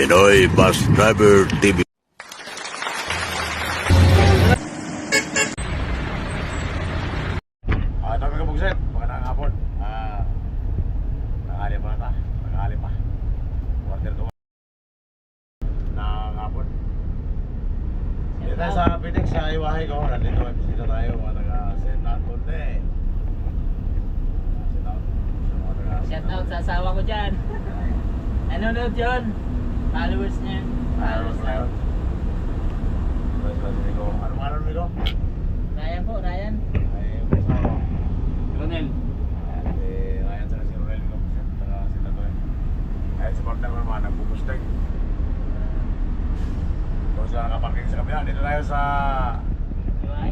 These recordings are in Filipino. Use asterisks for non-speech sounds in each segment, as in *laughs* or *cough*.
Pinoy Bus Driver TV. Ah, dami ka bugset. Magandang hapon. Ah, nangali pa na ta. Nangali pa. Quarter to Nang hapon. Dito tayo sa Pitex sa Iwahe ko. Nandito may bisita tayo mga taga St. Taga Shout out sa asawa ko dyan. Nanonood yun. Followers niya. Followers na mga alam Rico? Ryan po, Ryan. Ay, may asawa. Ronel. Ryan sa si Ronel ko. Ayan si partner ko naman, nagpupustay. Kung saan nakaparking sa kabila, dito tayo sa.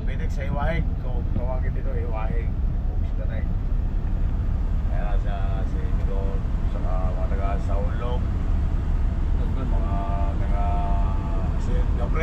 Phoenix sa Iwahig. Kung tawagin dito, Iwahig. Bukista na eh. Ayan na siya, si Miguel, saka mga taga sa Ulog,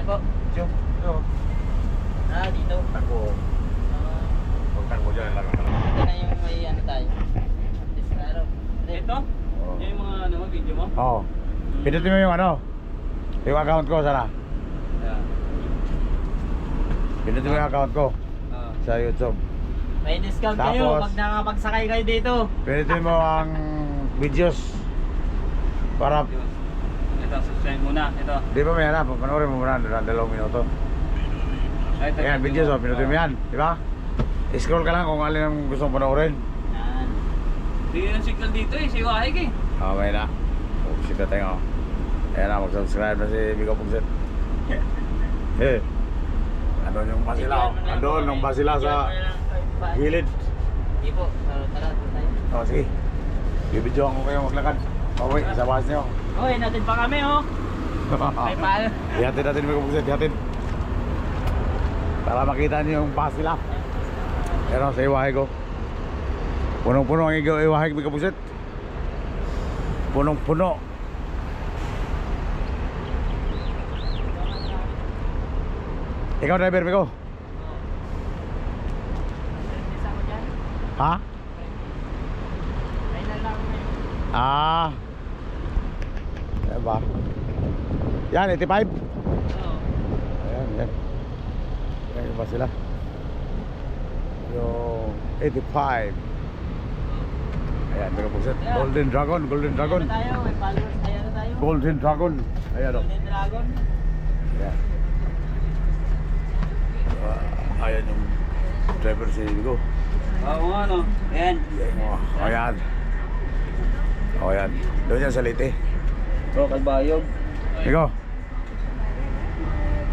Ano po? Yung, yung, Ah, dito. tangko. Ah, Pag tangko dyan lang nakalagay. ito na yung may ano tayo. Ano. Ito? Oo. Yung mga ano mo, video mo? Oo. Pinutin mo yung ano. Yung account ko sana. Yeah. Pinutin mo yung account ko Ah. sa YouTube. May discount kayo Tapos- pag nakapagsakay kayo dito. Pinutin mo ang videos. Para, Yun. Ito, subscribe muna. Ito. di ba may hanap? Panoorin mo muna ng dalawang minuto. Ah, ito. Ayan, videos oh. Pinutin mo yan. Di ba? Scroll ka lang kung alin ang gusto mong panoorin. Yan. Hindi yung signal dito eh. Si Wahig eh. Okay na. Pugsit na tayo. Ayan na, mag-subscribe na si Miko Pugsit. Eh. *laughs* Andun yung basila. oh. Andun yung basila sa gilid. Hindi po. Tara, tara, tayo. O, sige. Bibidyoan ko kayo maglakad. Pauwi, sa bakas niyo. Hoy, natin pa kami oh. *laughs* May paano? Ihatid natin Miko Pugsit, ihatid. Para makita niyo yung basila. Ayan o, sa iwahe ko. Punong-puno ang iwahe Miko Pugsit. Punong-puno. Ikaw driver, dyan. Ha? Ah. Ayan ba? Yan, 85. Oo. Ayan, yan. Ayan iba sila. Yung 85. Ayan, mga. Ayan. Golden Dragon, Golden Dragon. Ayan tayo, may followers. Ayan tayo. Golden Dragon. Ayan o. Golden Dragon. Ayan. Ah, ayan yung driver si Vigo. Oo nga no. Ayan. Oh, ayan. Oh, ayan. Doon yan sa Leyte. Bro, kalbayog. Vigo.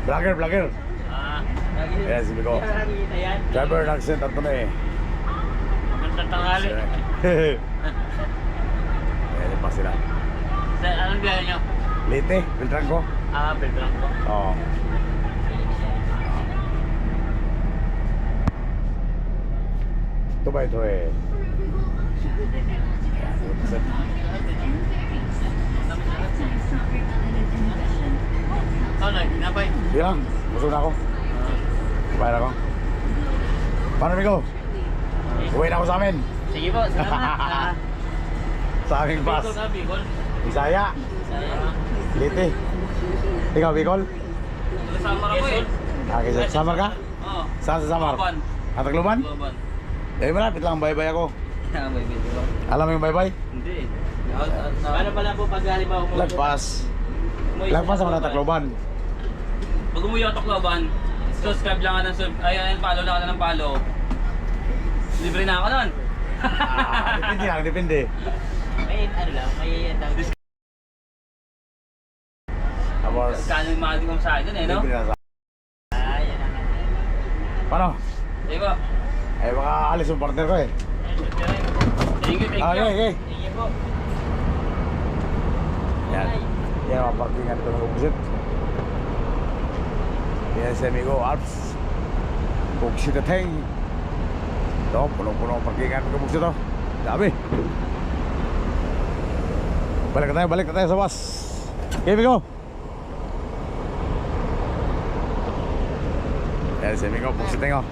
Vlogger, vlogger. Ah. Ayan. Nakikita yan. Driver ng St. Antonio eh. Magandang tanghali. *laughs* Ayan pa sila. Sa anong biyahe nyo? Leyte, Beltranco. Ah, Belgrano po. Oo. Ito ba ito eh? Ikaw *laughs* ginabay. Di lang, busog na ako. Kumain ako. Paano Migo? Uwi na ako sa amin. Sige po, salamat. *laughs* Sa aming bus. Bisaya. Leyte. Ikaw, Bicol? Kasama ka po eh. Ah, kasi Samar ka? Oo. Saan sa Samar? Laban. Ah, Tacloban? Laban. Eh, malapit lang, bye-bye ako. Ah, may video ba? Alam mo yung bye-bye? Hindi. Paano pala po pag halimbawa mo? Lagpas. Lagpas ako na Tacloban. Pag umuwi ako Tacloban, subscribe lang ka ng sub... Ay, ay, follow lang ka ng follow. Libre na ako nun. Ah, depende lang, depende. May ano lang, may tawag Tapos, Kano yung mahal kong sa akin dun eh, no? libre na sa... Ah, yan ang Paano? Di ba? Eh, baka alis yung partner ko eh. Thank you, thank Ah, you. okay, okay. Thank you po. Yan. Yan ang parkingan ko ng Buksit. Yan si amigo Alps. Buksit at Heng. Ito, punong-puno ang parkingan ko Buksit to. Dami. Balik tayo, balik tayo sa bus. Okay, amigo. Yan si amigo Buksit Heng oh.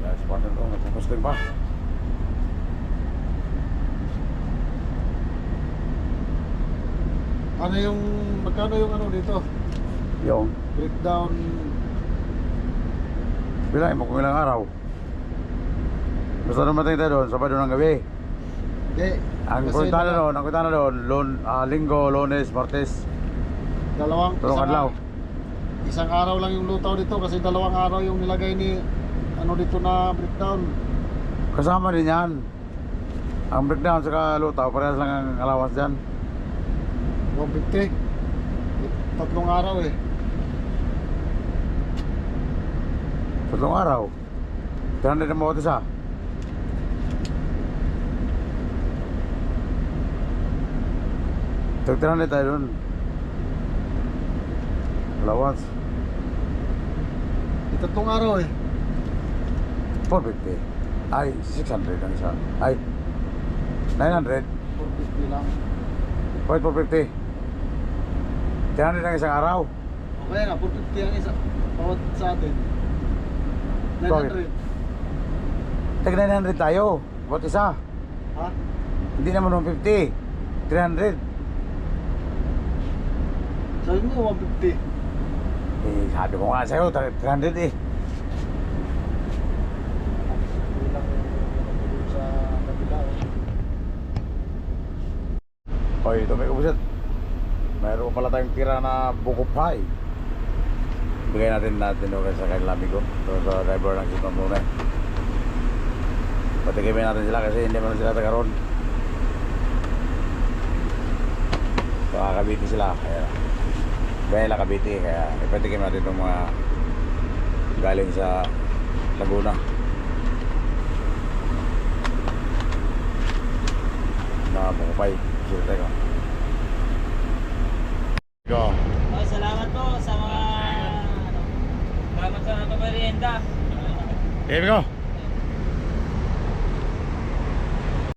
Yan si partner ko, nagpapasting pa. Ano yung, magkano yung ano dito? Yung, Breakdown, bilay mo kung ilang araw. Basta dumating tayo doon, Sabado ng gabi. hindi. Ang Kasi punta na doon, ang punta na doon, lon, ah, linggo, lunes, martes, Dalawang, isang, adlaw. isang araw lang yung lutaw dito kasi dalawang araw yung nilagay ni, ano dito na breakdown. Kasama din yan. Ang breakdown sa lutaw, parehas lang ang allowance dyan. 150. Tatlong araw eh. Tatlong araw. 300 na mawat isa. Tag 300 tayo dun. Allowance. Tatlong araw eh. 450. Ay, 600 ang isa. Ay, 900. 450 lang. Wait, 450. 300 ang isang araw. Okay nga, 450 ang isa. Bawat sa atin. Bakit? 900. Tag 900 tayo. Bawat isa. Ha? Hindi naman 150. 300. Sabi mo 150. Eh, sabi ko nga sa'yo, 300 eh. Hindi lang yung sa kabila. Oy, ito may kubusit. Mayroon pa pala tayong tira na buko pie. Bigay natin natin okay sa kanilang amigo. So, sa driver ng sitong tunay. Patikimin natin sila kasi hindi man sila taga ron. Kakabiti sila. Kaya, gaya nila. Kaya ipatikim natin itong mga galing sa Laguna. Pie. Sila tayo. Go. Oh, salamat po sa mga ano, Salamat sa pamerienda. Here we go.